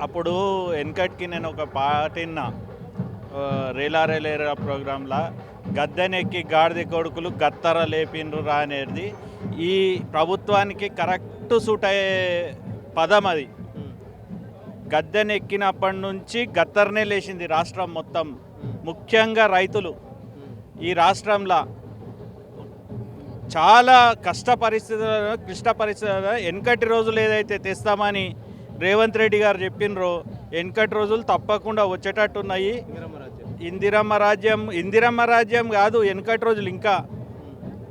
అప్పుడు వెనకటికి నేను ఒక పాట విన్నా. ఆ, ప్రోగ్రాంలో. గద్దెనెక్కి గాడిద కొడుకులు గత్తర లేపిండ్రు రా అనేది ఈ ప్రభుత్వానికి కరెక్ట్ సూట్ అయ్యే పదం అది. గద్దెనెక్కినప్పటి నుంచి గత్తరనే లేచింది రాష్ట్రం మొత్తం. ముఖ్యంగా రైతులు. ఈ రాష్ట్రంలో. చాలా కష్ట పరిస్థితులలో క్లిష్ట పరిస్థితులలో వెనకటి రోజులు ఏదైతే తెస్తామని రేవంత్ రెడ్డి గారు చెప్పినరో వెనకటి రోజులు తప్పకుండా వచ్చేటట్టున్నాయి. ఇందిరమ్మ రాజ్యం ఇందిరమ్మ రాజ్యం కాదు వెనకటి రోజులు ఇంకా.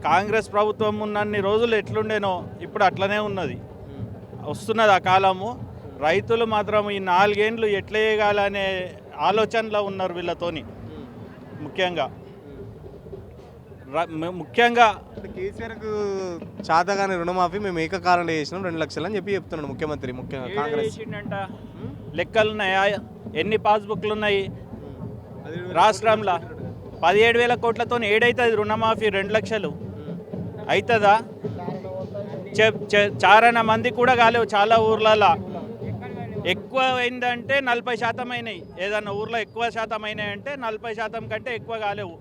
కాంగ్రెస్ ప్రభుత్వం ఉన్నన్ని రోజులు ఎట్లుండేనో ఇప్పుడు అట్లనే ఉన్నది. వస్తున్నది ఆ కాలము. రైతులు మాత్రం ఈ నాలుగేండ్లు ఎట్లా చేయగాలనే ఆలోచనలో ఉన్నారు వీళ్ళతోని. ముఖ్యంగా. ముఖ్యంగా కేసీఆర్కు చాతగాని రుణమాఫీ మేము ఏకకాలంలో చేసినాం రెండు లక్షలు అని చెప్పి చెప్తున్నాడు ముఖ్యమంత్రి ముఖ్యంగా కాంగ్రెస్. చేసిండంట? లెక్కలు ఉన్నాయా ఎన్ని పాస్బుక్లు ఉన్నాయి? రాష్ట్రంలో పదిహేడు వేల కోట్లతో ఏడైతుంది రుణమాఫీ రెండు లక్షలు. అవుతుందా చారణ మంది కూడా కాలేవు చాలా ఊర్లలో. ఎక్కువ అయిందంటే నలభై శాతం అయినాయి. ఏదన్నా ఊర్లో ఎక్కువ శాతం అయినాయి అంటే నలభై శాతం కంటే ఎక్కువ కాలేవు.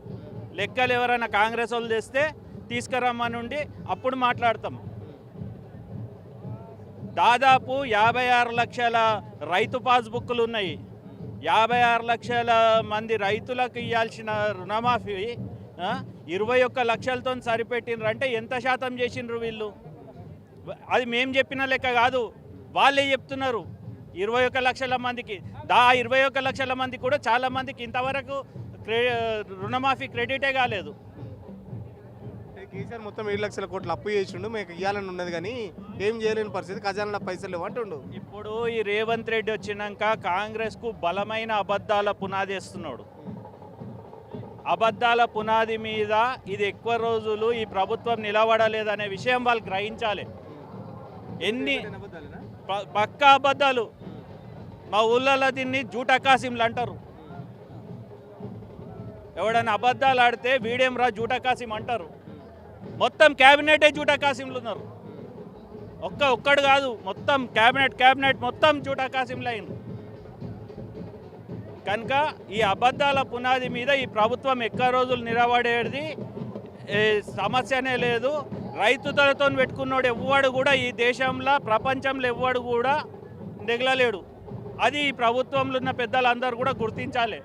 లెక్కలు ఎవరైనా కాంగ్రెస్ వాళ్ళు తెస్తే తీసుకురమ్మనుండి అప్పుడు మాట్లాడతాం. దాదాపు యాభై ఆరు లక్షల రైతు పాస్బుక్లు ఉన్నాయి. యాభై ఆరు లక్షల మంది రైతులకు ఇవ్వాల్సిన రుణమాఫీ ఇరవై ఒక్క లక్షలతో సరిపెట్టినరు అంటే ఎంత శాతం చేసిండ్రు వీళ్ళు? అది మేము చెప్పిన లెక్క కాదు. వాళ్ళే చెప్తున్నారు. ఇరవై ఒక్క లక్షల మందికి దా ఇరవై ఒక్క లక్షల మంది కూడా చాలా మందికి ఇంతవరకు రుణమాఫీ క్రెడిటే కాలేదు. కేసీఆర్ మొత్తం ఏడు లక్షల కోట్లు అప్పు చేసిండు మీకు ఇవ్వాలని ఉన్నది కానీ ఏం చేయలేని పరిస్థితి ఖజానా పైసలు అంటుండు. ఇప్పుడు ఈ రేవంత్ రెడ్డి వచ్చినాక కాంగ్రెస్కు బలమైన అబద్ధాల పునాది వేస్తున్నాడు. అబద్ధాల పునాది మీద ఇది ఎక్కువ రోజులు ఈ ప్రభుత్వం నిలబడలేదనే విషయం వాళ్ళు గ్రహించాలి. ఎన్ని పక్కా అబద్ధాలు. మా ఊళ్ళలో దీన్ని జూటకాసింలు అంటారు. ఎవడైనా అబద్ధాలు ఆడితే వీడేం రా జూటకాసిం అంటారు. మొత్తం క్యాబినెటే జూటకాసింలు ఉన్నారు. ఒక్క ఒక్కడు కాదు మొత్తం క్యాబినెట్ క్యాబినెట్ మొత్తం జూటకాసింలు అయింది కనుక ఈ అబద్ధాల పునాది మీద ఈ ప్రభుత్వం ఎక్కువ రోజులు నిలబడేది ఏ, సమస్యనే లేదు. రైతులతో పెట్టుకున్నోడు ఎవ్వడు కూడా ఈ దేశంలో ప్రపంచంలో ఎవ్వడు కూడా నెగలలేడు అది ఈ ప్రభుత్వంలో ఉన్న పెద్దలందరూ కూడా గుర్తించాలి.